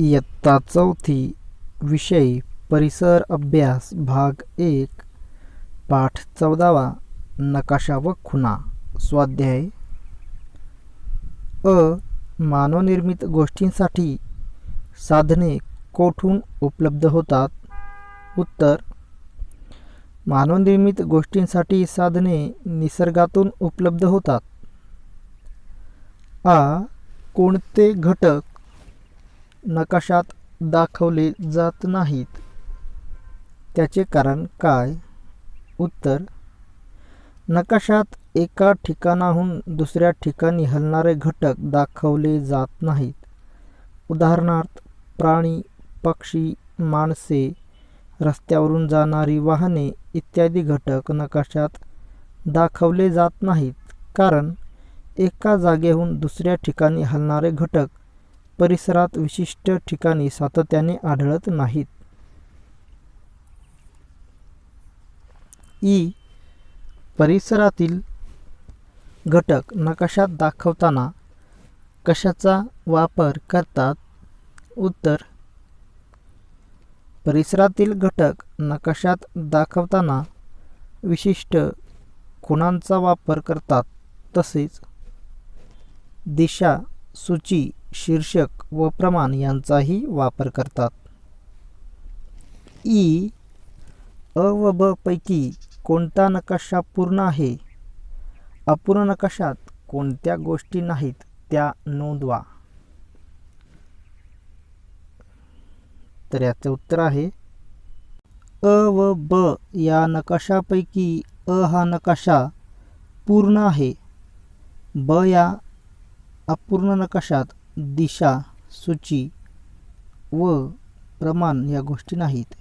इयत्ता चौथी विषय परिसर अभ्यास भाग एक पाठ चौदावा नकाशा व खुणा स्वाध्याय. अ मानवनिर्मित गोष्टींसाठी साधने कोठून उपलब्ध होतात? उत्तर मानवनिर्मित गोष्टींसाठी साधने निसर्गातून उपलब्ध होतात. आ कोणते घटक नकाशात दाखवले जात नाहीत. त्याचे कारण काय? उत्तर नकाशात एका ठिकाणाहून दुसऱ्या ठिकाणी हलणारे घटक दाखवले जात नाहीत. उदाहरणार्थ प्राणी पक्षी माणसे रस्त्यावरून जाणारी वाहने इत्यादी घटक नकाशात दाखवले जात नाहीत. कारण एका जागेहून दुसऱ्या ठिकाणी हलणारे घटक परिसरात विशिष्ट ठिकाणी सातत्याने आढळत नाहीत. ई. परिसरातील घटक नकाशात दाखवताना कशाचा वापर करतात? उत्तर. परिसरातील घटक नकाशात दाखवताना विशिष्ट खुणांचा वापर करतात तसेच दिशा सूची शीर्षक व प्रमाण यांचाही वापर करतात. ई. अ व ब पैकी कोणता नकाशा पूर्ण आहे? अपूर्ण नकाशात कोणत्या गोष्टी नाहीत त्या नोंदवा. तर याचे उत्तर आहे अ व ब या नकाशापैकी अ हा नकाशा पूर्ण आहे. ब या अपूर्ण नकाशात दिशा सूची व प्रमाण या गोष्टी नाहीत.